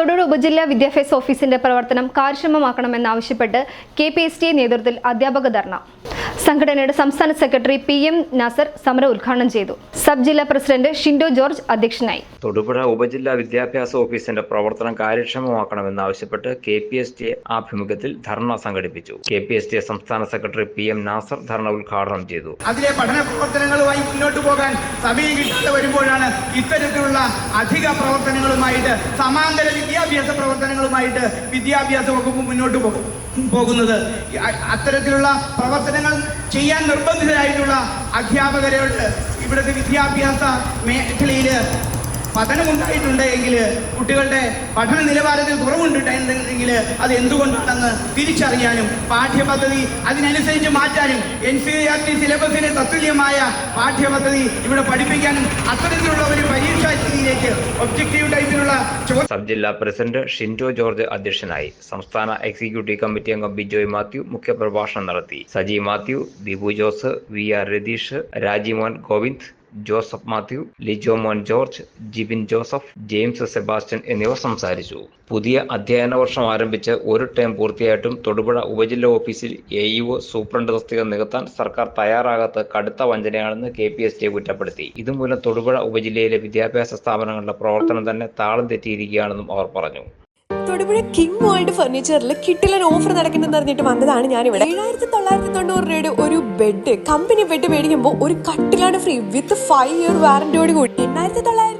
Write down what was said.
തൊടൂർ ഉപജില്ലാ വിദ്യാഭ്യാസ ഓഫീസിന്റെ പ്രവർത്തനം കാര്യക്ഷമമാക്കണമെന്നാവശ്യപ്പെട്ട് കെ പി എസ് ടി നേതൃത്വത്തിൽ അധ്യാപക ധർണ. സംഘടനയുടെ സംസ്ഥാന സെക്രട്ടറി പി എം നാസർ സമരം ഉദ്ഘാടനം ചെയ്തു. സബ് ജില്ലാ പ്രസിഡന്റ് ഷിൻഡോ ജോർജ് അധ്യക്ഷനായി. തൊടുപുഴ ഉപജില്ലാ വിദ്യാഭ്യാസ ഓഫീസിന്റെ പ്രവർത്തനം കാര്യക്ഷമമാക്കണമെന്നാവശ്യപ്പെട്ട് കെ പി എസ് ടി ആഭിമുഖ്യത്തിൽ ധർണ സംഘടിപ്പിച്ചു. കെ പി എസ് ടി സംസ്ഥാന സെക്രട്ടറി പി എം നാസർ ധർണ ഉദ്ഘാടനം ചെയ്തു. അതിലെ പഠന പ്രവർത്തനങ്ങളുമായി മുന്നോട്ട് പോകാൻ സമയം കിട്ടാതെ വരുമ്പോഴാണ് ഇത്തരത്തിലുള്ള അധിക പ്രവർത്തനങ്ങളുമായിട്ട് സമാന്തര വിദ്യാഭ്യാസ പ്രവർത്തനങ്ങളുമായിട്ട് വിദ്യാഭ്യാസ വകുപ്പ് മുന്നോട്ട് പോകും പോകുന്നത്. അത്തരത്തിലുള്ള പ്രവർത്തനങ്ങൾ ചെയ്യാൻ നിർബന്ധിതരായിട്ടുള്ള അധ്യാപകരോട് ഇവിടുത്തെ വിദ്യാഭ്യാസ മേഖലയിൽ പതനമുണ്ടായിട്ടുണ്ട് എങ്കിൽ കുട്ടികളുടെ പഠന നിലവാരത്തിൽ കുറവുണ്ടായിട്ടുണ്ടെങ്കിൽ അത് എന്തുകൊണ്ടാണെന്ന് തിരിച്ചറിയാനും പാഠ്യപദ്ധതി അതിനനുസരിച്ച് മാറ്റാനും എൻ സി ആർ ടി സിലബസിന് തത്തുല്യമായ പാഠ്യപദ്ധതി ഇവിടെ പഠിപ്പിക്കാനും അത്തരത്തിലുള്ള ഒരു പരീക്ഷാ രീതിയിലേക്ക് ഒബ്ജക്റ്റീവ് ടൈപ്പിലുള്ള സബ് ജില്ലാ പ്രസിഡന്റ് ഷിൻഡോ ജോർജ് അധ്യക്ഷനായി സംസ്ഥാന എക്സിക്യൂട്ടീവ് കമ്മിറ്റി അംഗം ബിജോയ് മാത്യു മുഖ്യപ്രഭാഷണം നടത്തി സജി മാത്യു ദീപു ജോസ് വി ആർ രതീഷ് രാജിമോൻ ഗോവിന്ദ് ജോസഫ് മാത്യു ലിജോ മോൻ ജോർജ് ജിബിൻ ജോസഫ് ജെയിംസ് സെബാസ്റ്റ്യൻ എന്നിവർ സംസാരിച്ചു. പുതിയ അധ്യയന വർഷം ആരംഭിച്ച് ഒരു ടേം പൂർത്തിയായിട്ടും തൊടുപുഴ ഉപജില്ലാ ഓഫീസിൽ എ ഇഒ സൂപ്രണ്ട് തസ്തിക നികത്താൻ സർക്കാർ തയ്യാറാകാത്ത കടുത്ത വഞ്ചനയാണെന്ന് കെ പി എസ് ടി കുറ്റപ്പെടുത്തി. ഇതുമൂലം തൊടുപുഴ ഉപജില്ലയിലെ വിദ്യാഭ്യാസ സ്ഥാപനങ്ങളുടെ പ്രവർത്തനം തന്നെ താളം തെറ്റിയിരിക്കുകയാണെന്നും അവർ പറഞ്ഞു. തൊടുപുഴ കിങ് വേൾഡ് ഫർണിച്ചറിൽ കിട്ടിലൻ ഓഫർ നടക്കുന്നെന്ന് അറിഞ്ഞിട്ട് വന്നതാണ് ഞാനിവിടെ. ഏഴായിരത്തി തൊള്ളായിരത്തി തൊണ്ണൂറ് രൂപയുടെ ഒരു ബെഡ് കമ്പനി ബെഡ് മേടിക്കുമ്പോൾ ഒരു കട്ടിലാണ് ഫ്രീ വിത്ത് ഫൈവ് ഇയർ വാറന്റിയോട് കൂടി. എണ്ണായിരത്തി തൊള്ളായിരം